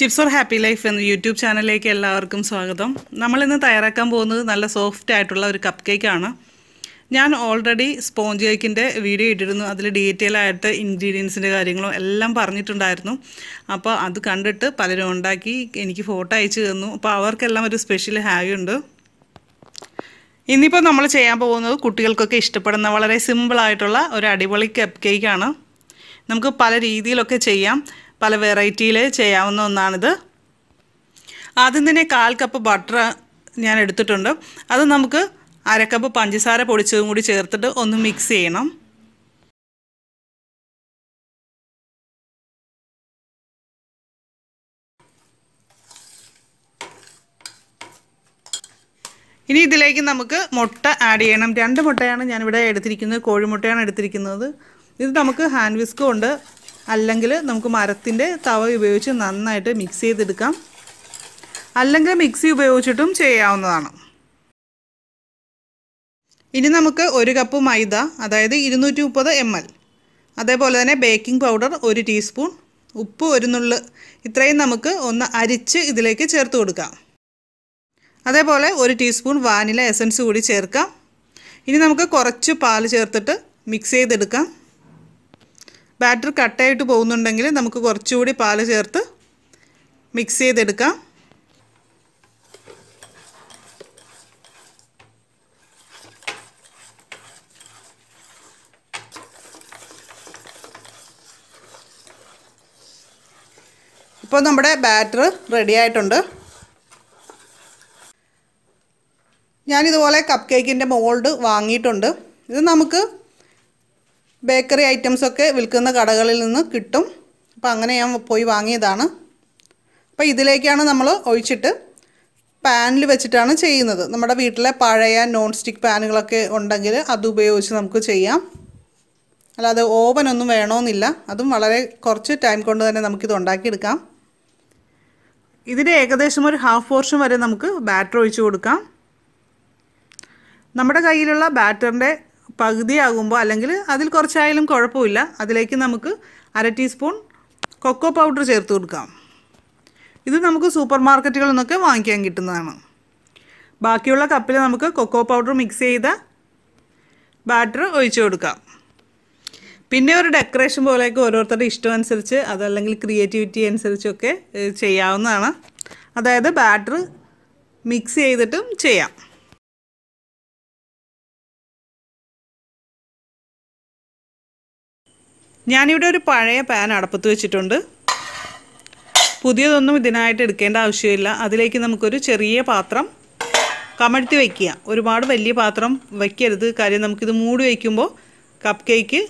Tips for happy life എന്ന YouTube ചാനലിലേക്ക് എല്ലാവർക്കും സ്വാഗതം. നമ്മളിന്ന് തയ്യാറാക്കാൻ പോകുന്നത് നല്ല സോഫ്റ്റ് ആയിട്ടുള്ള ഒരു കപ്പ് കേക്കാണ് ഞാൻ ഓൾറെഡി സ്പോഞ്ച് കേക്കിന്റെ വീഡിയോ ഇട്ടിരുന്നു. അതിൽ ഡീറ്റെയിൽ ആയിട്ട് ഇൻഗ്രീഡിയൻസിന്റെ കാര്യങ്ങളും എല്ലാം പറഞ്ഞിട്ടുണ്ടായിരുന്നു. അപ്പോൾ അത് കണ്ടിട്ട് പലരും ഉണ്ടാക്കി എനിക്ക് ഫോട്ടോ അയച്ചു തന്നു. അപ്പോൾ അവർക്കെല്ലാം ഒരു സ്പെഷ്യൽ ഹായ് ഉണ്ട്. ഇന്നിപ്പോൾ നമ്മൾ ചെയ്യാൻ പോകുന്നത് കുട്ടികൾക്കൊക്കെ ഇഷ്ടപ്പെടുന്ന വളരെ സിമ്പിളായിട്ടുള്ള ഒരു അടിപൊളി കപ്പ് കേക്കാണ് നമുക്ക് പല രീതിയിലൊക്കെ ചെയ്യാം. പല വെറൈറ്റിയിൽ ചെയ്യാവുന്ന ഒന്നാണിത്. ആദ്യം തന്നെ കാൽ കപ്പ് ബട്ടർ ഞാൻ എടുത്തിട്ടുണ്ട്. അത് നമുക്ക് അരക്കപ്പ് കപ്പ് പഞ്ചസാര പൊടിച്ചതും കൂടി ചേർത്തിട്ട് ഒന്ന് മിക്സ് ചെയ്യണം. ഇനി ഇതിലേക്ക് നമുക്ക് മുട്ട ആഡ് ചെയ്യണം. രണ്ട് മുട്ടയാണ് ഞാനിവിടെ എടുത്തിരിക്കുന്നത്. കോഴിമുട്ടയാണ് എടുത്തിരിക്കുന്നത്. ഇത് നമുക്ക് ഹാൻഡ് വിസ്ക് കൊണ്ട് അല്ലെങ്കിൽ നമുക്ക് മരത്തിന്റെ തവ ഉപയോഗിച്ച് നന്നായിട്ട് മിക്സ് ചെയ്തെടുക്കാം. അല്ലെങ്കിൽ മിക്സി ഉപയോഗിച്ചിട്ടും ചെയ്യാവുന്നതാണ്. ഇനി നമുക്ക് ഒരു കപ്പ് മൈദ അതായത് ഇരുന്നൂറ്റി മുപ്പത് എം എൽ അതേപോലെ തന്നെ ബേക്കിംഗ് പൗഡർ ഒരു ടീസ്പൂൺ ഉപ്പ് ഒരു നുള്ള് ഇത്രയും നമുക്ക് ഒന്ന് അരിച്ച് ഇതിലേക്ക് ചേർത്ത് കൊടുക്കാം. അതേപോലെ ഒരു ടീസ്പൂൺ വാനില എസൻസ് കൂടി ചേർക്കാം. ഇനി നമുക്ക് കുറച്ച് പാൽ ചേർത്തിട്ട് മിക്സ് ചെയ്തെടുക്കാം. ബാറ്റർ കട്ടായിട്ട് പോകുന്നുണ്ടെങ്കിൽ നമുക്ക് കുറച്ചുകൂടി പാൽ ചേർത്ത് മിക്സ് ചെയ്തെടുക്കാം. ഇപ്പോൾ നമ്മുടെ ബാറ്റർ റെഡി ആയിട്ടുണ്ട്. ഞാനിതുപോലെ കപ്പ് കേക്കിന്റെ മോൾഡ് വാങ്ങിയിട്ടുണ്ട്. ഇത് നമുക്ക് ബേക്കറി ഐറ്റംസൊക്കെ വിൽക്കുന്ന കടകളിൽ നിന്ന് കിട്ടും. അപ്പോൾ അങ്ങനെ ഞാൻ പോയി വാങ്ങിയതാണ്. അപ്പോൾ ഇതിലേക്കാണ് നമ്മൾ ഒഴിച്ചിട്ട് പാനിൽ വെച്ചിട്ടാണ് ചെയ്യുന്നത്. നമ്മുടെ വീട്ടിലെ പഴയ നോൺ സ്റ്റിക്ക് പാനുകളൊക്കെ ഉണ്ടെങ്കിൽ അത് ഉപയോഗിച്ച് നമുക്ക് ചെയ്യാം. അല്ലാതെ ഓവനൊന്നും വേണമെന്നില്ല അതും വളരെ കുറച്ച് ടൈം കൊണ്ട് തന്നെ നമുക്കിത് ഉണ്ടാക്കിയെടുക്കാം. ഇതിന് ഏകദേശം ഒരു ഹാഫ് പോർഷൻ വരെ നമുക്ക് ബാറ്റർ ഒഴിച്ചു കൊടുക്കാം. നമ്മുടെ കയ്യിലുള്ള ബാറ്ററിന്റെ പകുതിയാകുമ്പോൾ അല്ലെങ്കിൽ അതിൽ കുറച്ചായാലും കുഴപ്പമില്ല. അതിലേക്ക് നമുക്ക് അര ടീസ്പൂൺ കൊക്കോ പൗഡർ ചേർത്ത് കൊടുക്കാം. ഇത് നമുക്ക് സൂപ്പർ മാർക്കറ്റുകളിൽ നിന്നൊക്കെ വാങ്ങിക്കാൻ കിട്ടുന്നതാണ്. ബാക്കിയുള്ള കപ്പിൽ നമുക്ക് കൊക്കോ പൗഡർ മിക്സ് ചെയ്ത ബാറ്റർ ഒഴിച്ചു കൊടുക്കാം. പിന്നെ ഒരു ഡെക്കറേഷൻ പോലെയൊക്കെ ഓരോരുത്തരുടെ ഇഷ്ടം അനുസരിച്ച് അതല്ലെങ്കിൽ ക്രിയേറ്റിവിറ്റി അനുസരിച്ചൊക്കെ ചെയ്യാവുന്നതാണ്. അതായത് ബാറ്റർ മിക്സ് ചെയ്തിട്ടും ചെയ്യാം. ഞാനിവിടെ ഒരു പഴയ പാൻ അടപ്പത്ത് വെച്ചിട്ടുണ്ട്. പുതിയതൊന്നും ഇതിനായിട്ട് എടുക്കേണ്ട ആവശ്യമില്ല. അതിലേക്ക് നമുക്കൊരു ചെറിയ പാത്രം കമഴ്ത്തി വയ്ക്കുക ഒരുപാട് വലിയ പാത്രം വയ്ക്കരുത് കാര്യം നമുക്കിത് മൂടി വയ്ക്കുമ്പോൾ കപ്പ് കേക്ക്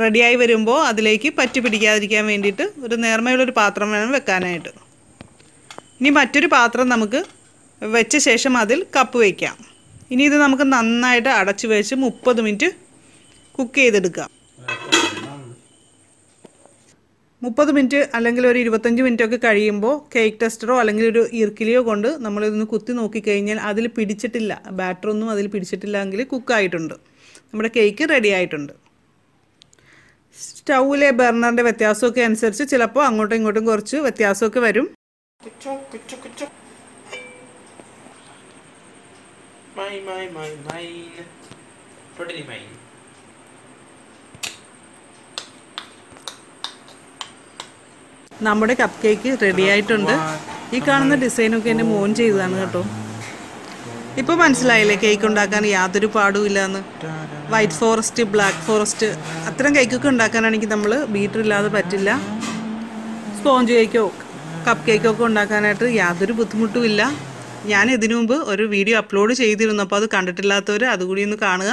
റെഡിയായി വരുമ്പോൾ അതിലേക്ക് പറ്റി പിടിക്കാതിരിക്കാൻ വേണ്ടിയിട്ട് ഒരു നേർമയുള്ളൊരു പാത്രം വേണം വെക്കാനായിട്ട്. ഇനി മറ്റൊരു പാത്രം നമുക്ക് വെച്ച ശേഷം അതിൽ കപ്പ് വയ്ക്കാം ഇനി ഇത് നമുക്ക് നന്നായിട്ട് അടച്ചു വെച്ച് മുപ്പത് മിനിറ്റ് കുക്ക് ചെയ്തെടുക്കാം. മുപ്പത് മിനിറ്റ് അല്ലെങ്കിൽ ഒരു ഇരുപത്തഞ്ച് മിനിറ്റ് ഒക്കെ കഴിയുമ്പോൾ കേക്ക് ടെസ്റ്ററോ അല്ലെങ്കിൽ ഒരു ഇർക്കിലിയോ കൊണ്ട് നമ്മളിതൊന്ന് കുത്തി നോക്കിക്കഴിഞ്ഞാൽ അതിൽ പിടിച്ചിട്ടില്ല. ബാറ്ററൊന്നും അതിൽ പിടിച്ചിട്ടില്ല എങ്കിൽ കുക്കായിട്ടുണ്ട് നമ്മുടെ കേക്ക് റെഡി ആയിട്ടുണ്ട്. സ്റ്റൗവിലെ ബർണറിന്റെ വ്യത്യാസമൊക്കെ അനുസരിച്ച് ചിലപ്പോൾ അങ്ങോട്ടും ഇങ്ങോട്ടും കുറച്ച് വ്യത്യാസമൊക്കെ വരും. My my my mine. Totally നമ്മുടെ കപ്പ് കേക്ക് റെഡി ആയിട്ടുണ്ട്. ഈ കാണുന്ന ഡിസൈനൊക്കെ എന്റെ മോൻ ചെയ്തതാണ് കേട്ടോ. ഇപ്പോൾ മനസ്സിലായില്ലേ കേക്ക് ഉണ്ടാക്കാൻ യാതൊരു പാടുമില്ല എന്ന് വൈറ്റ് ഫോറസ്റ്റ് ബ്ലാക്ക് ഫോറസ്റ്റ് അത്തരം കേക്കൊക്കെ ഉണ്ടാക്കാനാണെങ്കിൽ നമ്മൾ ബീറ്റർ ഇല്ലാതെ പറ്റില്ല. സ്പോഞ്ച് കേക്കോ കപ്പ് കേക്കോ ഒക്കെ ഉണ്ടാക്കാനായിട്ട് യാതൊരു ബുദ്ധിമുട്ടുമില്ല ഞാൻ ഇതിനു മുമ്പ് ഒരു വീഡിയോ അപ്ലോഡ് ചെയ്തിരുന്നു അപ്പോൾ അത് കണ്ടിട്ടില്ലാത്തവർ അതുകൂടി ഒന്ന് കാണുക.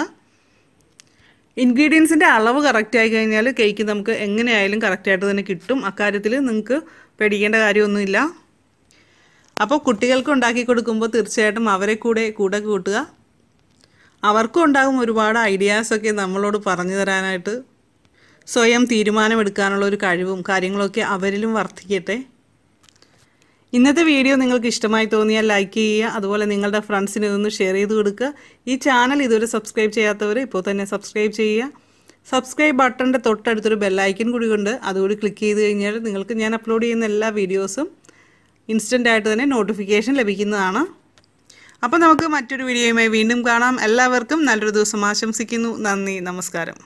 ഇൻഗ്രീഡിയൻസിന്റെ അളവ് കറക്റ്റ് ആയി കഴിഞ്ഞാൽ കേക്ക് നമുക്ക് എങ്ങനെയായാലും കറക്റ്റായിട്ട് തന്നെ കിട്ടും. അക്കാര്യത്തിൽ നിങ്ങൾക്ക് പേടിക്കേണ്ട കാര്യമൊന്നുമില്ല. അപ്പോൾ കുട്ടികൾക്ക് ഉണ്ടാക്കി കൊടുക്കുമ്പോൾ തീർച്ചയായിട്ടും അവരെ കൂടെ കൂടെ കൂട്ടുക. അവർക്കും ഉണ്ടാകും ഒരുപാട് ഐഡിയാസൊക്കെ നമ്മളോട് പറഞ്ഞു തരാനായിട്ട്. സ്വയം തീരുമാനമെടുക്കാനുള്ള ഒരു കഴിവും കാര്യങ്ങളൊക്കെ അവരിലും വർദ്ധിക്കട്ടെ. ഇന്നത്തെ വീഡിയോ നിങ്ങൾക്ക് ഇഷ്ടമായി തോന്നിയാൽ ലൈക്ക് ചെയ്യുക. അതുപോലെ നിങ്ങളുടെ ഫ്രണ്ട്സിന് ഇതൊന്ന് ഷെയർ ചെയ്ത് കൊടുക്കുക. ഈ ചാനൽ ഇതുവരെ സബ്സ്ക്രൈബ് ചെയ്യാത്തവർ ഇപ്പോൾ തന്നെ സബ്സ്ക്രൈബ് ചെയ്യുക. സബ്സ്ക്രൈബ് ബട്ടണിന്റെ തൊട്ടടുത്തൊരു ബെല്ലൈക്കൻ കൂടി ഉണ്ട്. അതുകൂടി ക്ലിക്ക് ചെയ്ത് കഴിഞ്ഞാൽ നിങ്ങൾക്ക് ഞാൻ അപ്ലോഡ് ചെയ്യുന്ന എല്ലാ വീഡിയോസും ഇൻസ്റ്റന്റ് ആയിട്ട് തന്നെ നോട്ടിഫിക്കേഷൻ ലഭിക്കുന്നതാണ്. അപ്പോൾ നമുക്ക് മറ്റൊരു വീഡിയോയുമായി വീണ്ടും കാണാം. എല്ലാവർക്കും നല്ലൊരു ദിവസം ആശംസിക്കുന്നു. നന്ദി. നമസ്കാരം.